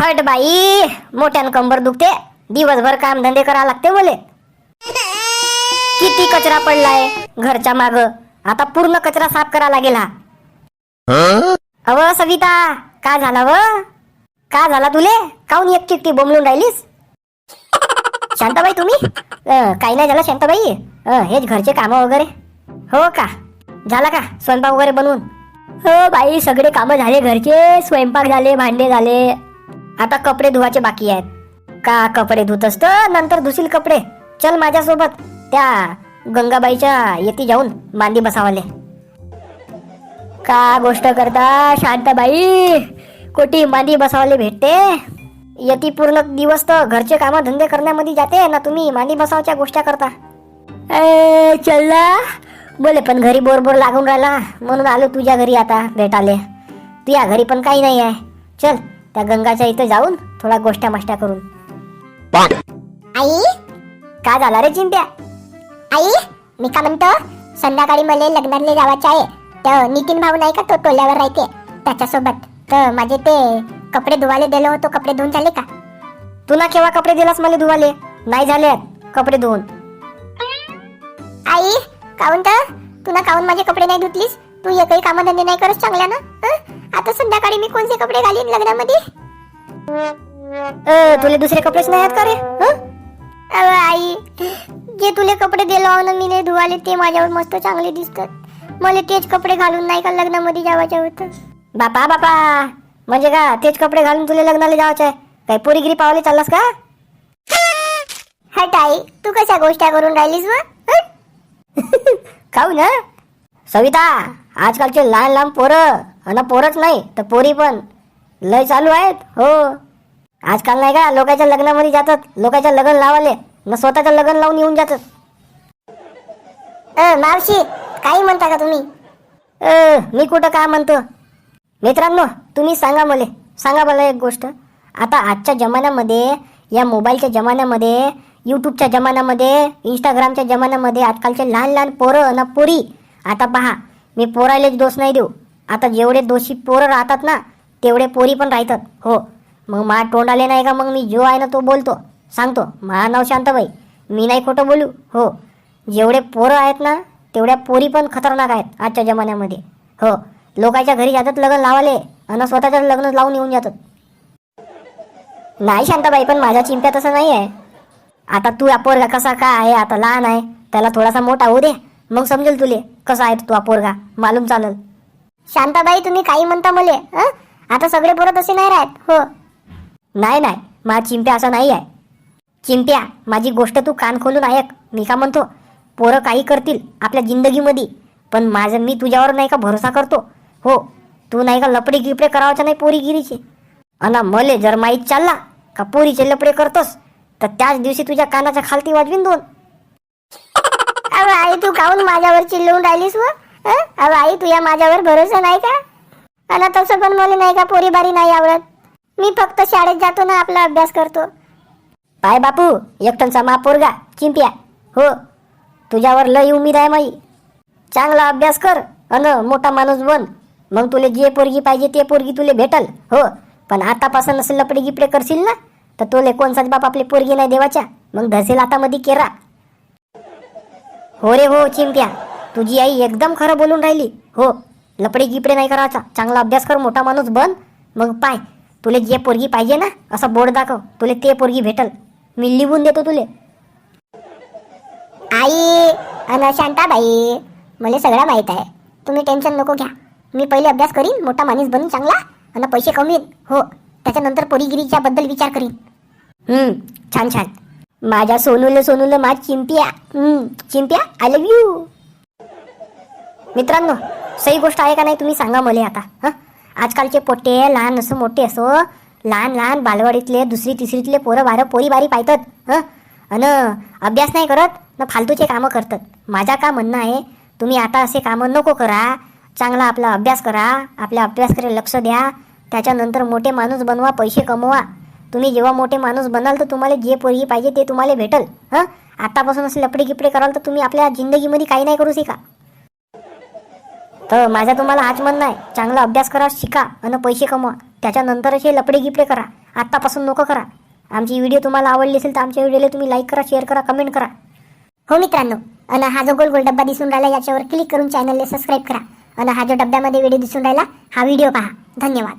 हट बाई मोठ्यान कंबर दुखते. दिवसभर काम धंदे करा लागते बोले किती कचरा पडलाय घरच्या माग. आता पूर्ण कचरा साफ करा लागेल हा. अव सविता का झाला व? का झाला तुले? काऊन एक चिकटी बोंबलून राहिलीस? शांताबाई तुम्ही? काही नाही झालं शांताबाई. अं, हेच घरचे काम वगैरे. हो का? झाला का स्वयंपाक वगैरे बनवून? हो बाई सगळे कामं झाले घरचे. स्वयंपाक झाले भांडे झाले. आता कपडे धुवायचे बाकी आहेत. का कपडे धुत असत नंतर धुशील कपडे. चल माझ्यासोबत. त्या गंगाबाईच्या येती जाऊन मांदी बसावाले. का गोष्ट करता शांताबाई? कोटी मांदी बसावाले भेटते. यती पूर्ण दिवस तर घरचे काम धंदे करण्यामध्ये जाते ना तुम्ही मांदी बसावच्या गोष्टी करता. ए चल्ला. बोले पण घरी बोर बोर लागून राहिला. म्हणून आलो तुझ्या घरी आता भेटाले. तुझ्या घरी पण काही नाही आहे चल. त्या गंगाच्या इथे जाऊन थोडा गोष्ट्या माष्ट्या करून आई? का झाला रे चिंट्या आई मी का म्हणतो संध्याकाळी मला लग्नातले जावाचे आहे तर नितीन भाऊ नाही का तो टोल्यावर राहते त्याच्यासोबत. तर माझे ते कपडे धुवाले दिले होतो कपडे धुवून झाले का? तुला केव्हा कपडे दिलास मला धुवाले? नाही झाले कपडे धुवून. आई काऊन तर? तुला काऊन माझे कपडे नाही धुतलीस? तू एकही कामधंदे नाही करत चांगल्या ना? आता संध्याकाळी मी कोणते कपडे घालीन लग्नामध्ये? तुले दुसरे कपडेच नाही आहेत का रे? हं? आई जे तुले कपडे दिलो ना मी नाही धुवाले ते माझ्यावर मस्त चांगले दिसतात. मला तेच कपडे घालून नाही का लग्नामध्ये जावायचं होतं? बापा बापा! म्हणजे का तेच कपडे घालून तुला लग्नाला जायचं आहे? काही पोरीगिरी पावले चाललास का? हट आई तू कशा गोष्टी करून राहिलीस व? खाऊ ना. सविता आजकालचे लहान लहान पोरं. आणि पोरच नाही तर पोरी पण. लय चालू आहेत हो. आजकाल नाही का लोकांच्या लग्नामध्ये जातात लोकांच्या लग्न लावाले न स्वतःचं लग्न लावून येऊन जातात. अ, मावशी काही म्हणता का तुम्ही? अ, मी कुठं काय म्हणतो? मित्रांनो तुम्ही सांगा मला सांगा मला एक गोष्ट. आता आजच्या जमान्यामध्ये या मोबाईलच्या जमान्यामध्ये यूट्यूबच्या जमान्यामध्ये इंस्टाग्रामच्या जमान्यामध्ये आजकालचे लहान लहान पोरं आणि पोरी आता पहा मी पोरालेच दोष नाही देऊ. आता जेवढे दोषी पोरं राहतात ना तेवढे पोरी पण राहतात. हो. मग मा तोंडाले नाही का मग मी जो आहे ना तो बोलतो. सांगतो मा नाव शांताबाई. मी नाही खोटं बोलू. हो. जेवढे पोरं आहेत ना तेवढ्या पोरी पण खतरनाक आहेत आजच्या जमान्यामध्ये. हो. लोकांच्या घरी जातात लग्न लावाले आणि स्वतःच्याच लग्न लावून येऊन जातात. नाही शांताबाई पण माझ्या चिंप्या तसं नाही आहे. आता तू पोरगा कसा का आहे? आता लहान आहे. त्याला थोडासा मोठा होऊ दे. मग समजेल तुले कसा आहे तू पोरगा. मालूम चालल. शांताबाई तुम्ही काही म्हणता मले हं? आता सगळे पोरं तसे नाही राहत हो. नाही नाही माझा चिंप्या असा नाही आहे. चिंप्या माझी गोष्ट तू कान खोलून ऐक. मी का म्हणतो पोरं काही करतील आपल्या जिंदगीमध्ये पण माझं मी तुझ्यावर नाही का भरोसा करतो? हो तू नाही का लपडे गिपडे करावचं नाही पोरीगिरीचे? अना मले जर माहीत चालला का पोरीचे लपडे करतोस तर त्याच दिवशी तुझ्या कानाच्या खालती वाजवीन दोन. अहो आई तू काऊन माझ्यावर चिल्लवून राहिलीस व? अहो आई तुझ्या माझ्यावर भरोसा नाही का? आणि तसं पण मला नाही का पोरी बारी नाही आवडत? मी फक्त शाळेत जातो ना आपला अभ्यास करतो. पाय बापू एकटनचा मा पोरगा चिंप्या. हो तुझ्यावर लय उमेद आहे माई. चांगला अभ्यास कर अन मोठा माणूस बन. मग तुले जे पोरगी पाहिजे ते पोरगी तुले भेटल. हो पण आतापासून असं लपडे गिपडे करशील ना तर तुले कोणसाच बाप आपली पोरगी नाही देवाच्या. मग धसेल हातामध्ये केरा. हो रे हो चिंप्या. तुझी आई एकदम खरं बोलून राहिली. हो लपडे गिपडे नाही करायचा. चांगला अभ्यास कर मोठा माणूस बन. मग पाय तुले जे पोरगी पाहिजे ना असं बोर्ड दाखव. तुले ते पोरगी भेटल. मी लिहून देतो तुले. आई अन शांताबाई मला सगळं माहीत आहे. तुम्ही टेन्शन नको घ्या. मी पहिले अभ्यास करीन मोठा माणूस बनून चांगला आणि पैसे कमीन हो त्याच्यानंतर पोरीगिरीच्या बद्दल विचार करीन. हम्म छान छान. माझ्या सोनूल सोनूल माझ चिंप्या. चिंप्या आय लव्ह यू मित्रांनो सही गोष्ट आहे का नाही तुम्ही सांगा मला आता हां? आजकालचे पोट्टे लहान असो मोठे असो लहान लहान बालवाडीतले दुसरी तिसरीतले पोरं बारं पोरी बारी पाहतात हां? अन अभ्यास नाही करत न फालतूचे कामं करतात. माझा का म्हणणं आहे तुम्ही आता असे कामं नको करा चांगला आपला अभ्यास करा आपल्या अभ्यासकडे लक्ष द्या त्याच्यानंतर मोठे माणूस बनवा पैसे कमवा. तुम्ही जेव्हा मोठे माणूस बनाल तर तुम्हाला जे पोरगी पाहिजे ते तुम्हाला भेटल हं? आतापासून असे लपडे गिपडे कराल तर तुम्ही आपल्या जिंदगीमध्ये काही नाही करू शिका. तर माझा तुम्हाला हाच म्हणणं आहे. चांगला अभ्यास करा शिका आणि पैसे कमवा. त्याच्यानंतरच हे लपडे गिपडे करा. आत्तापासून नको करा. आमची व्हिडिओ तुम्हाला आवडली असेल तर आमच्या व्हिडिओला तुम्ही लाईक करा शेअर करा कमेंट करा. हो मित्रांनो आणि हा जो गोल गोल डब्बा दिसून राहिला याच्यावर क्लिक करून चॅनलला सबस्क्राईब करा. आणि हा जो डब्यामध्ये व्हिडिओ दिसून राहिला हा व्हिडिओ पहा. धन्यवाद.